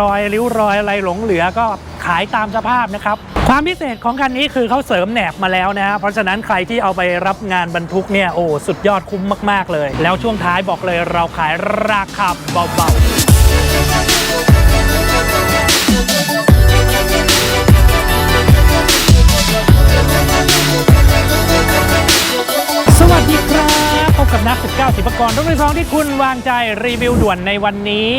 รอยริ้วรอยอะไรหลงเหลือก็ขายตามสภาพนะครับ ความพิเศษของคันนี้คือเขาเสริมแหนบมาแล้วนะฮะเพราะฉะนั้นใครที่เอาไปรับงานบรรทุกเนี่ยโอ้สุดยอดคุ้มมาก ๆ เลย แล้วช่วงท้ายบอกเลยเราขายราคาเบาๆ สวัสดีครับ บกับนัก 19สิบกรรถไฟฟ้าที่คุณวางใจรีวิวด่วนในวันนี้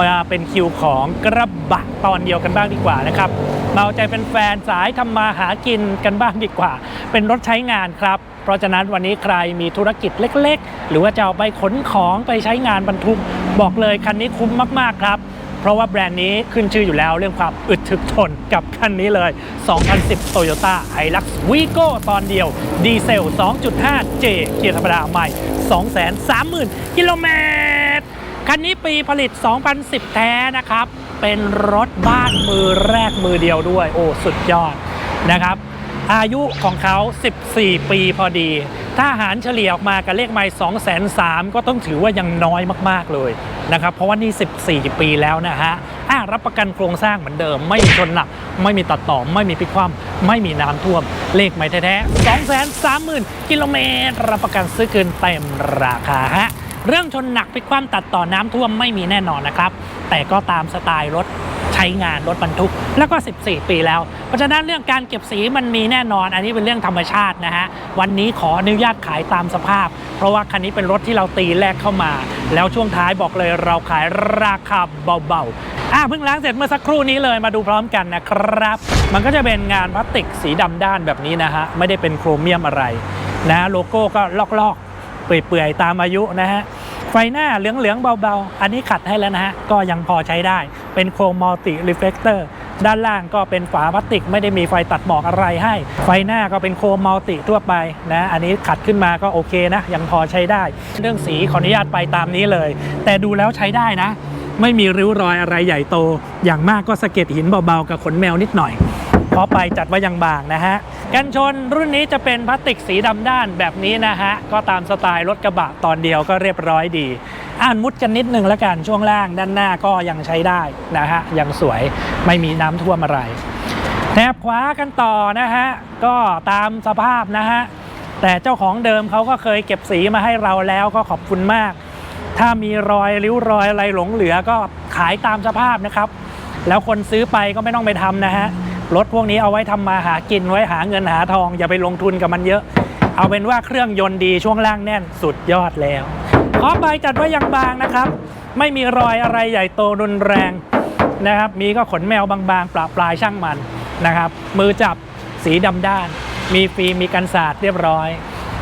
มาเป็นคิวของกระบะตอนเดียวกันบ้างดีกว่านะครับมาเอาใจเป็นแฟนสายทำมาหากินกันบ้างดีกว่า เป็นรถใช้งานครับ เพราะฉะนั้นวันนี้ใครมีธุรกิจเล็ก ๆ หรือว่าจะเอาไปขนของไปใช้งานบรรทุก บอกเลยคันนี้คุ้มมากๆครับ ราะว่าแบรนด์นี้ขึ้นชื่ออยู่แล้วเรื่องความอึดถึกทนกับคันนี้เลย 2010 Toyota Hilux Vigo ตอนเดียว ดีเซล 2.5J เกียร์ธรรมดาใหม่ 230,000 กิโลเมตร คันนี้ปีผลิต 2010 แท้นะครับ เป็นรถบ้านมือแรกมือเดียวด้วย โอ้ สุดยอดนะครับ อายุของเขา 14 ปีพอดี ถ้าหารเฉลี่ยออกมากับเลขไมล์2 0 0 0ก็ต้องถือว่ายังน้อยมากๆเลยนะครับ เพราะว่านี่ 14 ปีแล้วนะฮะอะรับประกันโครงสร้างเหมือนเดิม ไม่มีชนหนัก ไม่มีตัดต่อ ไม่มีพิคว่ำไม่มีน้ำท่วม เลขไมล์แท้ๆ 230,000 กิโลเมตร รับประกันซื้อคืนเต็มราคาฮะ เรื่องชนหนักพิคว่ำตัดต่อน้ำท่วมไม่มีแน่นอนนะครับ แต่ก็ตามสไตล์รถ ใช้งานรถบรรทุก แล้วก็ 14 ปีแล้ว เพราะฉะนั้นเรื่องการเก็บสีมันมีแน่นอน อันนี้เป็นเรื่องธรรมชาตินะฮะ วันนี้ขออนุญาตขายตามสภาพ เพราะว่าคันนี้เป็นรถที่เราตีแรกเข้ามา แล้วช่วงท้ายบอกเลยเราขายราคาเบาๆอะเพิ่งล้างเสร็จเมื่อสักครู่นี้เลยมาดูพร้อมกันนะครับ มันก็จะเป็นงานพลาสติกสีดำด้านแบบนี้นะฮะไม่ได้เป็นโครเมียมอะไรนะโลโก้ก็ลอกๆเปื่อยๆตามอายุนะฮะ ไฟหน้าเหลืองๆเบาๆ อันนี้ขัดให้แล้วนะฮะ ก็ยังพอใช้ได้ เป็นโครมัลติรีเฟกเตอร์ ด้านล่างก็เป็นฝาพลาสติก ไม่ได้มีไฟตัดหมอกอะไรให้ ไฟหน้าก็เป็นโครมัลติทั่วไปนะ อันนี้ขัดขึ้นมาก็โอเคนะ ยังพอใช้ได้ เรื่องสีขออนุญาตไปตามนี้เลย แต่ดูแล้วใช้ได้นะ ไม่มีริ้วรอยอะไรใหญ่โต อย่างมากก็สะเก็ดหินเบาๆกับขนแมวนิดหน่อย พอไปจัดไว้ยังบางนะฮะกันชนรุ่นนี้จะเป็นพลาสติกสีดำด้านแบบนี้นะฮะก็ตามสไตล์รถกระบะตอนเดียวก็เรียบร้อยดี อ่านมุดกันนิดนึงแล้วกันช่วงล่างด้านหน้าก็ยังใช้ได้นะฮะยังสวยไม่มีน้ำท่วมอะไรแถบขวากันต่อนะฮะก็ตามสภาพนะฮะแต่เจ้าของเดิมเขาก็เคยเก็บสีมาให้เราแล้วก็ขอบคุณมาก ถ้ามีรอยริ้วรอยอะไรหลงเหลือก็ขายตามสภาพนะครับ แล้วคนซื้อไปก็ไม่ต้องไปทำนะฮะ รถพวกนี้เอาไว้ทำมาหากินไว้หาเงินหาทอง อย่าไปลงทุนกับมันเยอะ เอาเป็นว่าเครื่องยนต์ดีช่วงล่างแน่นสุดยอดแล้วขอไปจัดไว้อย่างบางนะครับ ไม่มีรอยอะไรใหญ่โตรุนแรงนะครับ มีก็ขนแมวบางๆปลาปลายช่างมันนะครับ มือจับสีดำด้าน มีฟิล์มมีกันสาดเรียบร้อย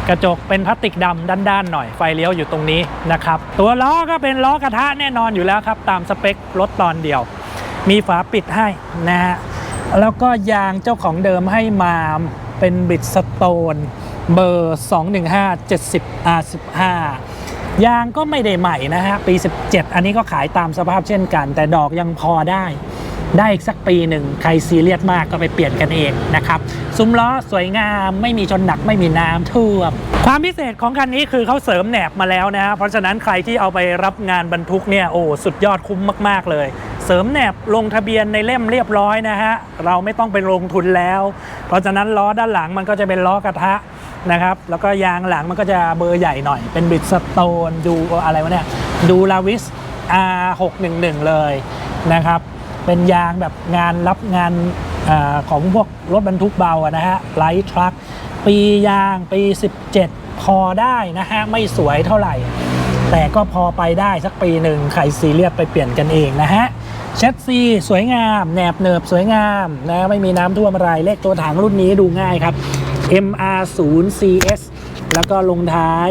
กระจกเป็นพลาสติกดำด้านๆหน่อยไฟเลี้ยวอยู่ตรงนี้นะครับ ตัวล้อก็เป็นล้อกระทะแน่นอนอยู่แล้วครับ ตามสเปครถตอนเดียว มีฝาปิดให้นะฮะ แล้วก็ยางเจ้าของเดิมให้มาเป็นบิดสโตนเบอร์ 215 70 R15 ยางก็ไม่ได้ใหม่นะฮะ ปี 17 อันนี้ก็ขายตามสภาพเช่นกัน แต่ดอกยังพอได้ ได้อีกสักปีหนึ่งใครซีเรียสมากก็ไปเปลี่ยนกันเองนะครับซุ้มล้อสวยงามไม่มีชนหนักไม่มีน้ำท่วม ความพิเศษของคันนี้คือเขาเสริมแหนบมาแล้วนะฮะเพราะฉะนั้นใครที่เอาไปรับงานบรรทุกเนี่ยโอ้สุดยอดคุ้มมาก ๆ เลย เสริมแหนบลงทะเบียนในเล่มเรียบร้อยนะฮะเราไม่ต้องไปลงทุนแล้ว เพราะฉะนั้นล้อด้านหลังมันก็จะเป็นล้อกระทะนะครับแล้วก็ยางหลังมันก็จะเบอร์ใหญ่หน่อย เป็นบิดสโตนดูอะไรวะเนี่ยดูลาวิส R611 เลยนะครับ เป็นยางแบบงานรับงานอของพวกรถบรรทุกเบาอะนะฮะไลท์ทรัคปียางปี 17 พอได้นะฮะ ไม่สวยเท่าไหร่ แต่ก็พอไปได้สักปีหนึ่งใครซีเรียสไปเปลี่ยนกันเองนะฮะเชดซีสวยงามแหนบเนิบสวยงามนะไม่มีน้ำท่วมอะไรเลขตัวถังรุ่นนี้ดูง่ายครับ MR0CS แล้วก็ลงท้าย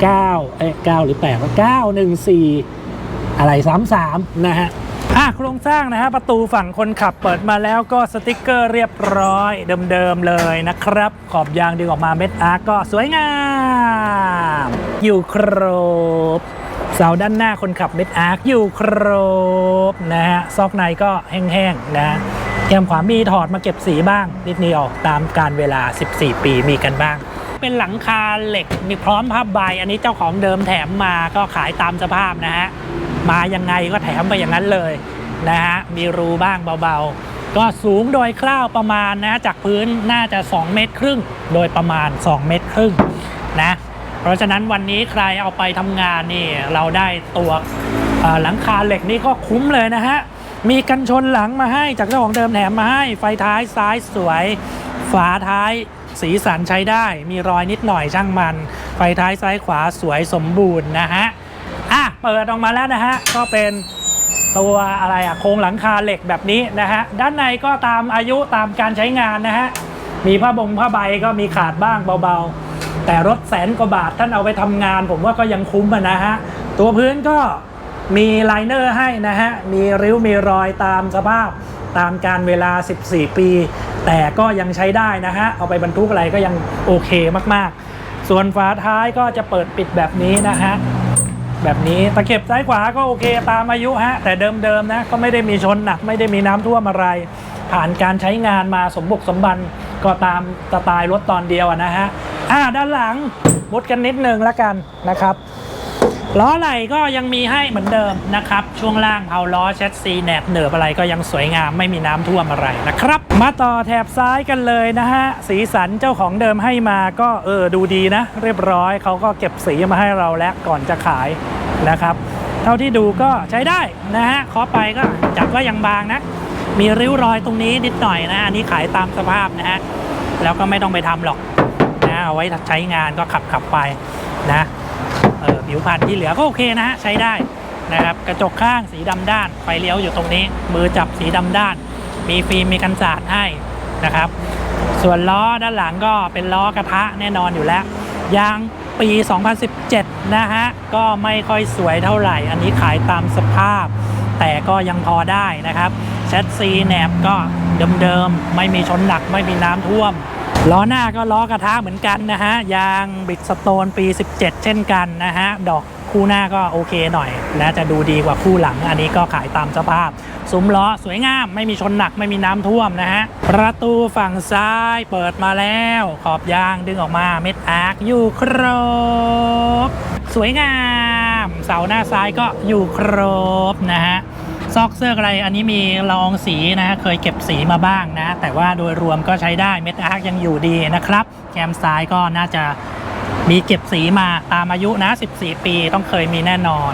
9 เอ้ย9หรือ8ว่า914 อะไร 33 นะฮะ อะโครงสร้างนะฮะประตูฝั่งคนขับเปิดมาแล้วก็สติกเกอร์เรียบร้อยเดิมๆเลยนะครับ ขอบยางดึงออกมาเม็ดอาร์ก็สวยงาม อยู่ครบเสาด้านหน้าคนขับเม็ดอาร์คอยู่ครบนะฮะซอกในก็แห้งๆนะแก้มขวามีถอดมาเก็บสีบ้าง นิดเดียวตามการเวลา 14 ปีมีกันบ้าง เป็นหลังคาเหล็กมีพร้อมผ้าใบ อันนี้เจ้าของเดิมแถมมาก็ขายตามสภาพนะฮะ มายังไงก็แถมไปอย่างนั้นเลยนะฮะมีรูบ้างเบาๆ ก็สูงโดยคร่าวประมาณนะจากพื้นน่าจะ 2 เมตรครึ่ง โดยประมาณ 2 เมตรครึ่งนะเพราะฉะนั้นวันนี้ใครเอาไปทำงานนี่เราได้ตัวหลังคาเหล็กนี่ก็คุ้มเลยนะฮะมีกันชนหลังมาให้จากเจ้าของเดิมแถมมาให้ ไฟท้ายซ้ายสวย ฝาท้ายสีสันใช้ได้ มีรอยนิดหน่อยช่างมัน ไฟท้ายซ้ายขวาสวยสมบูรณ์นะฮะ เปิดออกมาแล้วนะฮะก็เป็นตัวอะไรอะโครงหลังคาเหล็กแบบนี้นะฮะด้านในก็ตามอายุตามการใช้งานนะฮะมีผ้าบงผ้าใบก็มีขาดบ้างเบาๆ แต่รถแสนกว่าบาทท่านเอาไปทำงาน ผมว่าก็ยังคุ้มนะฮะตัวพื้นก็มีไลเนอร์ให้นะฮะมีริ้วมีรอยตามสภาพตามการเวลา 14 ปี แต่ก็ยังใช้ได้นะฮะเอาไปบรรทุกอะไรก็ยังโอเคมากๆ ส่วนฝาท้ายก็จะเปิดปิดแบบนี้นะฮะ แบบนี้ตะเข็บซ้ายขวาก็โอเคตามอายุฮะ แต่เดิมๆนะก็ไม่ได้มีชนหนักไม่ได้มีน้ำท่วมอะไร ผ่านการใช้งานมาสมบุกสมบันก็ตามสไตล์รถตอนเดียวนะฮะอ่าด้านหลังมุดกันนิดนึงแล้วกันนะครับ ล้อไหล่ก็ยังมีให้เหมือนเดิมนะครับ ช่วงล่างเผาล้อแชสซีแหนบเหนือบอะไรก็ยังสวยงามไม่มีน้ำท่วมอะไรนะครับ มาต่อแถบซ้ายกันเลยนะฮะ สีสันเจ้าของเดิมให้มาก็เออดูดีนะ เรียบร้อยเขาก็เก็บสีมาให้เราแล้วก่อนจะขายนะครับ เท่าที่ดูก็ใช้ได้นะฮะเคาะไปก็จับก็ยังบางนะ มีริ้วรอยตรงนี้นิดหน่อยนะอันนี้ขายตามสภาพนะฮะแล้วก็ไม่ต้องไปทำหรอกนะเอาไว้ใช้งานก็ขับขับไปนะ เออผิวพรรณที่เหลือก็โอเคนะฮะใช้ได้นะครับกระจกข้างสีดำด้านไฟเลี้ยวอยู่ตรงนี้ มือจับสีดำด้าน มีฟิล์มมีกันสาดให้นะครับ ส่วนล้อด้านหลังก็เป็นล้อกระทะแน่นอนอยู่แล้วยางปี 2017 นะฮะ ก็ไม่ค่อยสวยเท่าไหร่ อันนี้ขายตามสภาพ แต่ก็ยังพอได้นะครับแชสซีแหนบก็เดิมๆ ไม่มีชนหนักไม่มีน้ำท่วม ล้อหน้าก็ล้อกระทะเหมือนกันนะฮะ ยางบิดสโตนปี 17 เช่นกันนะฮะ ดอกคู่หน้าก็โอเคหน่อยนะจะดูดีกว่าคู่หลัง อันนี้ก็ขายตามสภาพซุ้มล้อสวยงาม ไม่มีชนหนักไม่มีน้ำท่วมนะฮะ ประตูฝั่งซ้ายเปิดมาแล้ว ขอบยางดึงออกมาเม็ดอาร์คอยู่ครบ สวยงาม เสาหน้าซ้ายก็อยู่ครบนะฮะ ซอกเซอร์อะไรอันนี้มีลองสีนะฮะเคยเก็บสีมาบ้างนะ แต่ว่าโดยรวมก็ใช้ได้เม็ดอาร์คยังอยู่ดีนะครับแคมซ้ายก็น่าจะมีเก็บสีมาตามอายุนะ 14 ปีต้องเคยมีแน่นอน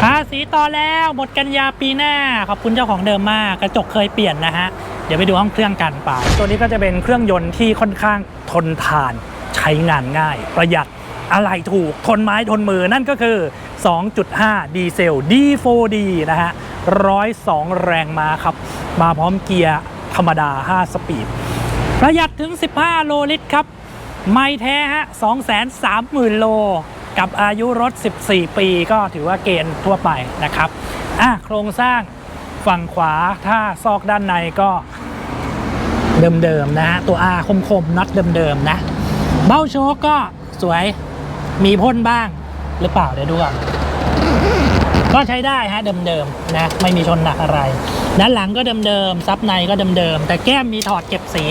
ภาษีต่อแล้วหมดกันยาปีหน้า ขอบคุณเจ้าของเดิมมากกระจกเคยเปลี่ยนนะฮะ เดี๋ยวไปดูห้องเครื่องกันไปตัวนี้ก็จะเป็นเครื่องยนต์ที่ค่อนข้างทนทาน ใช้งานง่าย ประหยัดอะไรถูก ทนไม้ทนมือนั่นก็คือ 2.5 ดีเซล D4D นะฮะ 102 แรงม้าครับ มาพร้อมเกียร์ธรรมดา 5 สปีด ประหยัดถึง 15 โลลิตรครับ ไม่แท้ฮะ 230,000 โล กับอายุรถ 14 ปีก็ถือว่าเกณฑ์ทั่วไปนะครับ อะ โครงสร้างฝั่งขวาถ้าซอกด้านในก็เดิมๆนะฮะ ตัว R คมๆน็อตเดิมๆนะ เบ้าโชคก็สวยมีพ่นบ้างหรือเปล่าเดี๋ยวดูก่อน ก็ใช้ได้ฮะเดิมๆนะไม่มีชนหนักอะไร ด้านหลังก็เดิมๆซับในก็เดิมๆแต่แก้มมีถอดเก็บสี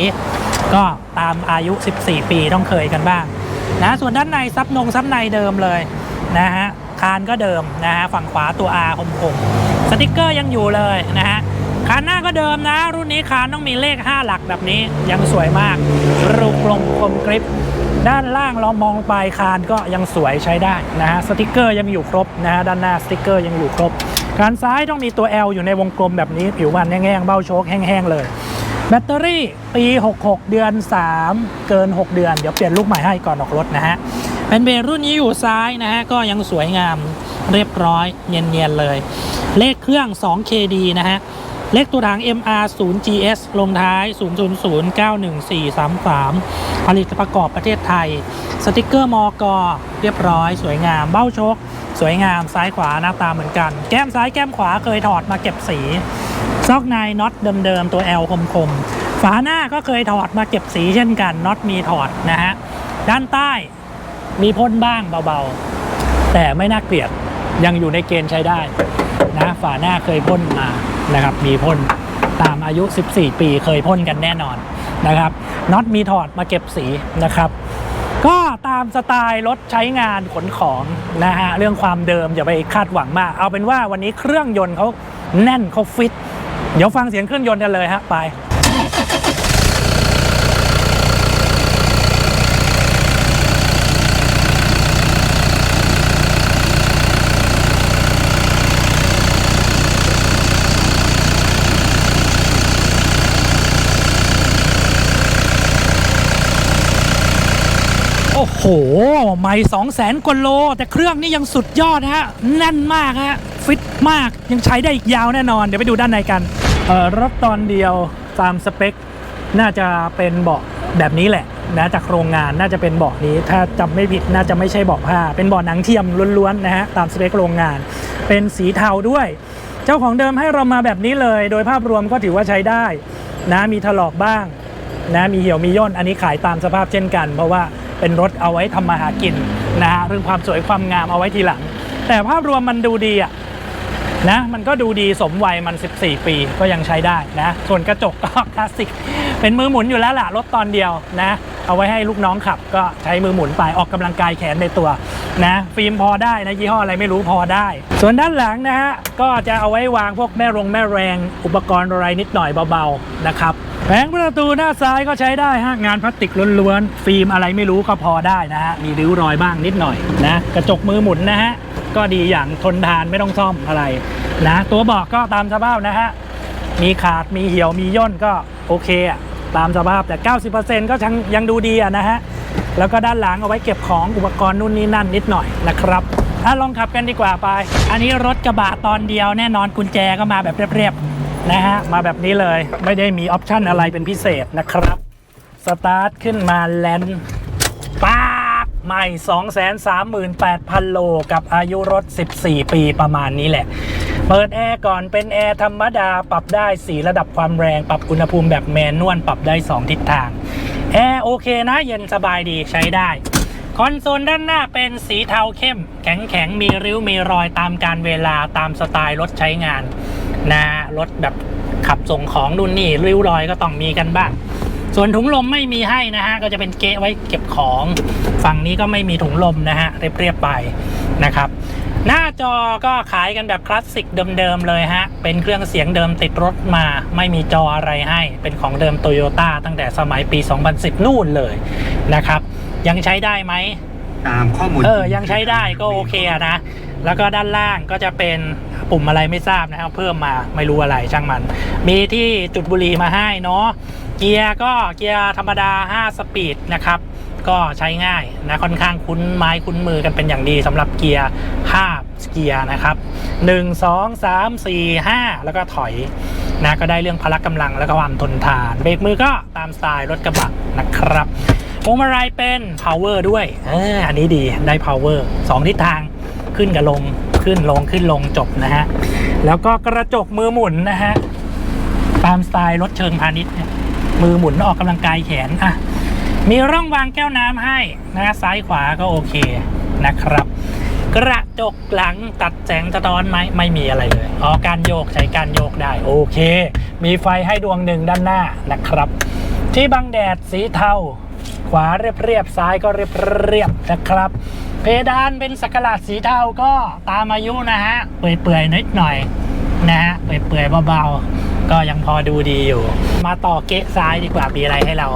ก็ตามอายุ 14 ปีต้องเคยกันบ้างนะส่วนด้านในซับนงซับในเดิมเลยนะฮะคานก็เดิมนะฮะฝั่งขวาตัว R คมๆสติกเกอร์ยังอยู่เลยนะฮะคานหน้าก็เดิมนะ รุ่นนี้คานต้องมีเลข 5 หลักแบบนี้ยังสวยมากรูปกลมคมกริบ ด้านล่างเรามองปลายคานก็ยังสวยใช้ได้นะฮะสติกเกอร์ยังอยู่ครบนะฮะด้านหน้าสติกเกอร์ยังอยู่ครบคานซ้ายต้องมีตัว L อยู่ในวงกลมแบบนี้ ผิวมันแห้งๆเบ้าโชคแห้งๆเลย แบตเตอรี่ปี 66 เดือน 3 เกิน 6 เดือน เดี๋ยวเปลี่ยนลูกใหม่ให้ก่อนออกรถนะฮะเป็นเบรรุ่นนี้อยู่ซ้ายนะฮะก็ยังสวยงามเรียบร้อยเนียนๆเลย เลขเครื่อง 2KD นะฮะ เลขตัวถัง MR 0 GS ลงท้าย 000 91433 ผลิตประกอบประเทศไทย สติกเกอร์มอกอเรียบร้อย สวยงาม เบ้าชคสวยงาม ซ้ายขวาหน้าตาเหมือนกัน แก้มซ้ายแก้มขวาเคยถอดมาเก็บสี ซอกในน็อตเดิมๆ ตัว L คมๆ ฝาหน้าก็เคยถอดมาเก็บสีเช่นกัน น็อตมีถอดนะฮะ ด้านใต้มีพ่นบ้างเบาๆ แต่ไม่น่าเกลียด ยังอยู่ในเกณฑ์ใช้ได้นะ ฝาหน้าเคยพ่นมา นะครับ มีพ่นตามอายุ 14 ปีเคยพ่นกันแน่นอนนะครับน็อตมีถอดมาเก็บสีนะครับ ก็ตามสไตล์รถใช้งานขนของนะฮะเรื่องความเดิมอย่าไปคาดหวังมาก เอาเป็นว่าวันนี้เครื่องยนต์เขาแน่นเขาฟิต เดี๋ยวฟังเสียงเครื่องยนต์กันเลยฮะไป อ้โห ไม่สองแสนกว่าโล แต่เครื่องนี่ยังสุดยอดนะฮะแน่นมากฮะ ฟิตมากยังใช้ได้อีกยาวแน่นอน เดี๋ยวไปดูด้านในกัน เอ่อรถตอนเดียวตามสเปค น่าจะเป็นเบาะแบบนี้แหละนะจากโรงงานน่าจะเป็นเบาะนี้ ถ้าจำไม่ผิดน่าจะไม่ใช่เบาะผ้า เป็นเบาะหนังเทียมล้วนๆนะฮะตามสเปคโรงงาน เป็นสีเทาด้วย เจ้าของเดิมให้เรามาแบบนี้เลย โดยภาพรวมก็ถือว่าใช้ได้นะมีถลอกบ้างนะมีเหี่ยวมีย่นอันนี้ขายตามสภาพเช่นกัน เพราะว่า เป็นรถเอาไว้ทำมาหากินนะฮะเรื่องความสวยความงามเอาไว้ทีหลัง แต่ภาพรวมมันดูดีอะนะมันก็ดูดีสมวัยมัน 14 ปีก็ยังใช้ได้นะ ส่วนกระจกก็คลาสสิก เป็นมือหมุนอยู่แล้วล่ะรถตอนเดียวนะ เอาไว้ให้ลูกน้องขับ ก็ใช้มือหมุนไปออกกำลังกายแขนในตัวนะฟิล์มพอได้นะยี่ห้ออะไรไม่รู้พอได้ ส่วนด้านหลังนะฮะก็จะเอาไว้วางพวกแม่รงแม่แรง อุปกรณ์อะไรนิดหน่อยเบาๆนะครับ แผงประตูหน้าซ้ายก็ใช้ได้ฮะงานพลาสติกล้วนๆฟิล์มอะไรไม่รู้ก็พอได้นะฮะมีริ้วรอยบ้างนิดหน่อยนะกระจกมือหมุนนะฮะก็ดีอย่างทนทานไม่ต้องซ่อมอะไรนะตัวเบอกก็ตามสภาพนะฮะมีขาดมีเหี่ยวมีย่นก็โอเคอะตามสภาพแต่ 90%ก็ยังยังดูดีอะนะฮะแล้วก็ด้านหลังเอาไว้เก็บของอุปกรณ์นู่นนี่นั่นนิดหน่อยนะครับอะลองขับกันดีกว่าไป อันนี้รถกระบะตอนเดียวแน่นอนกุญแจก็มาแบบเรียบๆ นะฮะ มาแบบนี้เลยไม่ได้มีออปชั่นอะไรเป็นพิเศษนะครับ สตาร์ทขึ้นมาแลนด์ป๊าบใหม่ 238,000 โล กับอายุรถ 14 ปีประมาณนี้แหละ เปิดแอร์ก่อนเป็นแอร์ธรรมดา ปรับได้ 4 ระดับความแรง ปรับอุณหภูมิแบบแมนนวล ปรับได้ 2 ทิศทาง แอร์โอเคนะ เย็นสบายดีใช้ได้ คอนโซลด้านหน้าเป็นสีเทาเข้ม แข็งแข็งๆมีริ้วมีรอยตามการเวลาตามสไตล์รถใช้งาน นะรถแบบขับส่งของนู่นนี่ริ้วรอยก็ต้องมีกันบ้าง ส่วนถุงลมไม่มีให้นะฮะ ก็จะเป็นเกะไว้เก็บของ ฝั่งนี้ก็ไม่มีถุงลมนะฮะ เรียบๆไปนะครับ หน้าจอก็ขายกันแบบคลาสสิกเดิมๆเลยฮะ เป็นเครื่องเสียงเดิมติดรถมา ไม่มีจออะไรให้ เป็นของเดิมโตโยต้าตั้งแต่สมัยปี 2010 นู่นเลยนะครับ ยังใช้ได้ไหมตามข้อมูลเออยังใช้ได้ก็โอเคอะนะ แล้วก็ด้านล่างก็จะเป็น ปุ่มอะไรไม่ทราบนะครับ เพิ่มมาไม่รู้อะไรช่างมัน มีที่จุดบุหรี่มาให้เนาะเกียร์ก็เกียร์ธรรมดา 5 สปีดนะครับ ก็ใช้ง่ายนะค่อนข้างคุ้นไม้คุ้นมือกันเป็นอย่างดีสำหรับเกียร์5เกียร์นะครับ 1 2 3 4 5 แล้วก็ถอยนะก็ได้เรื่องพละกำลังแล้วก็ความทนทาน เบรกมือก็ตามสไตล์รถกระบะนะครับพวงมาลัยเป็น power ด้วยเอออันนี้ดีได้ power สองทิศทางขึ้นกับลง ขึ้นลงขึ้นลงจบนะฮะ แล้วก็กระจกมือหมุนนะฮะ ตามสไตล์รถเชิงพาณิชย์มือหมุนออกกำลังกายแขนอะมีร่องวางแก้วน้ำให้นะซ้ายขวาก็โอเคนะครับ กระจกหลังตัดแสงสะท้อนไหมไม่มีอะไรเลยอ๋อการโยกใช้การโยกได้โอเค มีไฟให้ดวงหนึ่งด้านหน้านะครับ ที่บังแดดสีเทาขวาเรียบๆซ้ายก็เรียบๆนะครับ เพดานเป็นสักหลาดสีเทาก็ตามอายุนะฮะ เปื่อยๆนิดหน่อยนะฮะ เปื่อยๆเบาๆ ก็ยังพอดูดีอยู่ มาต่อเกะซ้ายดีกว่ามีอะไรให้เรา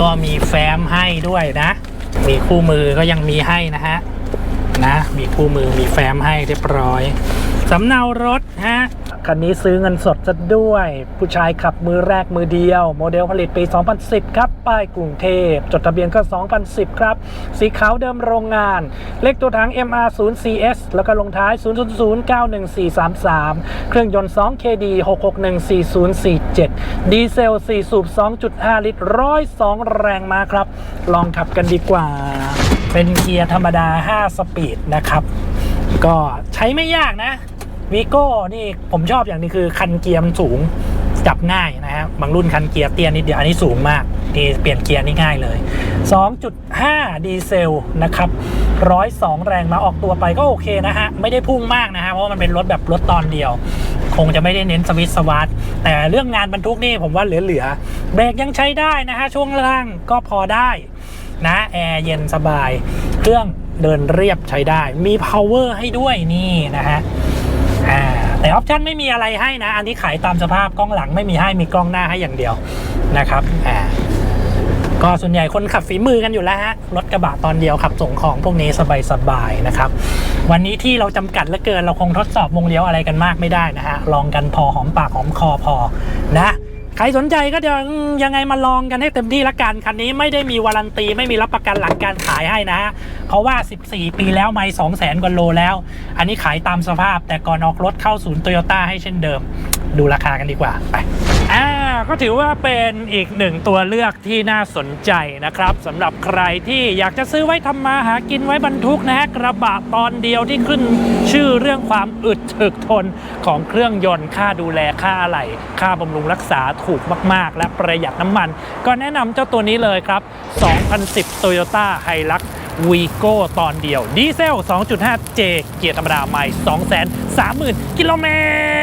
ก็มีแฟ้มให้ด้วยนะ มีคู่มือก็ยังมีให้นะฮะนะ มีคู่มือมีแฟ้มให้เรียบร้อย สำเนารถฮะ คันนี้ซื้อเงินสดซะด้วย ผู้ชายขับมือแรกมือเดียว โมเดลผลิตปี 2010 ครับ ป้ายกรุงเทพ จดทะเบียนก็ 2010 ครับ สีขาวเดิมโรงงาน เลขตัวถัง MR0CS แล้วก็ลงท้าย 000-91433 เครื่องยนต์ 2KD 6614047 ดีเซล 4 สูบ 2.5 ลิตร 102 แรงม้าครับ ลองขับกันดีกว่า เป็นเกียร์ธรรมดา 5 สปีดนะครับก็ใช้ไม่ยากนะ วีโก้นี่ผมชอบอย่างนี้คือคันเกียร์มันสูงจับง่ายนะฮะบางรุ่นคันเกียร์เตี้ยนิดเดียวอันนี้สูงมากนี่เปลี่ยนเกียร์นี่ง่ายเลย 2.5 ดีเซลนะครับ102 แรงมาออกตัวไปก็โอเคนะฮะ ไม่ได้พุ่งมากนะฮะ เพราะมันเป็นรถแบบรถตอนเดียว คงจะไม่ได้เน้นสวิตช์สวัสดแต่เรื่องงานบรรทุกนี่ผมว่าเหลือๆเบรกยังใช้ได้นะฮะ ช่วงล่างก็พอได้นะแอร์เย็นสบาย เครื่องเดินเรียบใช้ได้ มี power ให้ด้วยนี่นะฮะ อ่าแต่ออปชั่นไม่มีอะไรให้นะ อันนี้ขายตามสภาพกล้องหลังไม่มีให้มีกล้องหน้าให้อย่างเดียวนะครับอ่าก็ส่วนใหญ่คนขับฝีมือกันอยู่แล้วฮะรถกระบะตอนเดียวขับส่งของพวกนี้สบายๆนะครับ วันนี้ที่เราจำกัดเหลือเกินเราคงทดสอบวงเลี้ยวอะไรกันมากไม่ได้นะฮะลองกันพอหอมปากหอมคอพอนะ ใครสนใจก็ยังยังไงมาลองกันให้เต็มที่ละกัน คันนี้ไม่ได้มีวารันตี ไม่มีรับประกันหลังการขายให้นะฮะเพราะว่า 14 ปีแล้วไม่2 0 0 0 0 0กว่าโลแล้ว อันนี้ขายตามสภาพแต่ก่อนออกรถเข้าศูนย์โตโยต้าให้เช่นเดิม ดูราคากันดีกว่าไป ก็ถือว่าเป็นอีกหนึ่งตัวเลือกที่น่าสนใจนะครับสำหรับใครที่อยากจะซื้อไว้ทำมาหากินไว้บรรทุกนะฮะกระบะตอนเดียวที่ขึ้นชื่อเรื่องความอึดถึกทนของเครื่องยนต์ค่าดูแลค่าอะไหล่ค่าบำรุงรักษาถูกมาก ๆ และประหยัดน้ำมัน ก็แนะนำเจ้าตัวนี้เลยครับ 2010 Toyota Hilux Vigo ตอนเดียว ดีเซล 2.5J เกียร์ธรรมดาใหม่ 230,000 กิโลเม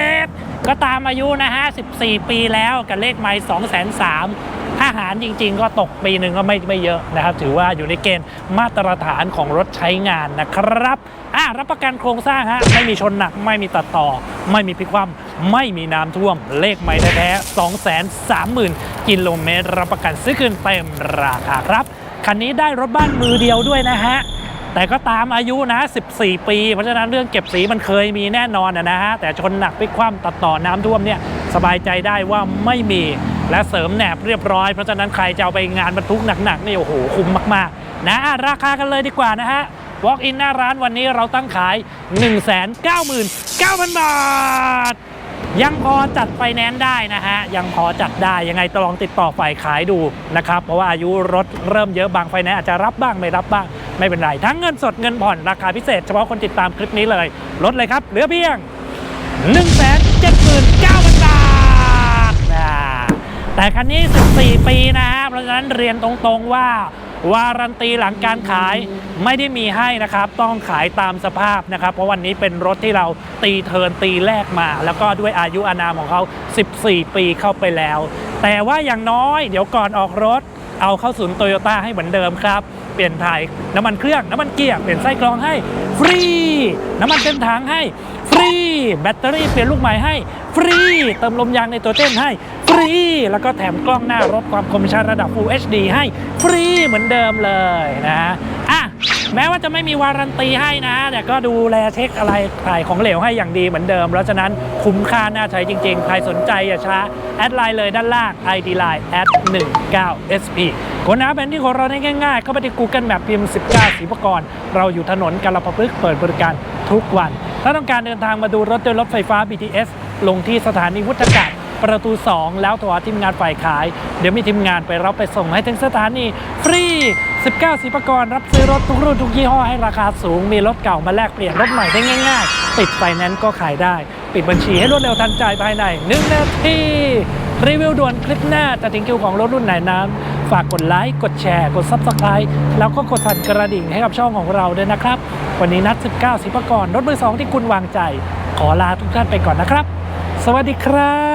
ตร ก็ตามอายุนะฮะ 14 ปีแล้วกับเลขไม้2 3 0 0 0ถ้าหารจริง ๆ ก็ตกปีหนึ่งก็ไม่ไม่เยอะนะครับ ถือว่าอยู่ในเกณฑ์มาตรฐานของรถใช้งานนะครับอะรับประกันโครงสร้างฮะไม่มีชนหนักไม่มีตัดต่อ ไม่มีพิคว่ำไม่มีน้ำท่วม เลขไม้แท้ๆ230,000กิโลเมตร รับประกันซื้อคืนเต็มราคาครับคันนี้ได้รถบ้านมือเดียวด้วยนะฮะ แต่ก็ตามอายุนะ 14 ปี เพราะฉะนั้นเรื่องเก็บสีมันเคยมีแน่นอนนะฮะ แต่ชนหนักพลิกคว่ำตัดต่อน้ำท่วมเนี่ยสบายใจได้ว่าไม่มีและเสริมแหนบเรียบร้อย เพราะฉะนั้นใครจะเอาไปงานบรรทุกหนักๆนี่โอ้โหคุ้มมากๆ นะอะราคากันเลยดีกว่านะฮะ Walk in หน้าร้านวันนี้เราตั้งขาย 199,000 บาท ยังพอจัดไฟแนนซ์ได้นะฮะ ยังพอจัดได้ยังไงต้องลองติดต่อฝ่ายขายดูนะครับ เพราะว่าอายุรถเริ่มเยอะบางไฟแนนซ์อาจจะรับบ้างไม่รับบ้าง ไม่เป็นไร ทั้งเงินสดเงินผ่อนราคาพิเศษ เฉพาะคนติดตามคลิปนี้เลย ลดเลยครับ เหลือเพียง 179,000บาทแต่คันนี้ 14 ปีนะฮะเพราะฉะนั้นเรียนตรงๆว่าวารันตีหลังการขายไม่ได้มีให้นะครับ ต้องขายตามสภาพนะครับ เพราะวันนี้เป็นรถที่เราตีเทินตีแรกมา แล้วก็ด้วยอายุอานามของเขา 14 ปีเข้าไปแล้ว แต่ว่าอย่างน้อยเดี๋ยวก่อนออกรถ เอาเข้าศูนย์โตโยต้าให้เหมือนเดิมครับ เปลี่ยนถ่ายน้ำมันเครื่องน้ำมันเกียร์เปลี่ยนไส้กรองให้ฟรี น้ำมันเต็มถังให้ฟรี แบตเตอรี่เปลี่ยนลูกใหม่ให้ ฟรี เติมลมยางในตัวเต้นให้ ฟรี แล้วก็แถมกล้องหน้ารถความคมชัดระดับ Full HD ให้ ฟรีเหมือนเดิมเลยนะอะ แม้ว่าจะไม่มีวารันตีให้นะ แต่ก็ดูแลเช็คอะไรถ่ายของเหลวให้อย่างดีเหมือนเดิม เพราะฉะนั้นคุ้มค่าน่าใช้จริงๆ ใครสนใจอย่าช้า แอดไลน์เลยด้านล่าง ID Line แอด19 SP ค้นหาแผนที่ของเราได้ง่ายๆ เข้าไปที่ Google Map พิมพ์ 19สีพกรเราอยู่ถนนกาลปะพฤกษ์เปิดบริการทุกวัน ถ้าต้องการเดินทางมาดูรถด้วยรถไฟฟ้า BTS ลงที่สถานีวุฒากาศประตู 2 แล้วโทรหาทีมงานฝ่ายขาย เดี๋ยวมีทีมงานไปรับไปส่งให้ถึงสถานีฟรี 19สิปกรรับซื้อรถทุกรุ่นทุกยี่ห้อให้ราคาสูง มีรถเก่ามาแลกเปลี่ยนรถใหม่ได้ง่าย ๆ ติดไฟแนนซ์ก็ขายได้ ปิดบัญชีให้รวดเร็วทันใจภายใน1นาทีรีวิวด่วนคลิปหน้าจะถึงคิวของรถรุ่นไหนนั้นฝากกดไลค์กดแชร์ กด Subscribe แล้วก็กดสั่นกระดิ่งให้กับช่องของเราด้วยนะครับ วันนี้นัด 19สิปกรรถมือสองที่คุณวางใจ ขอลาทุกท่านไปก่อนนะครับ สวัสดีครับ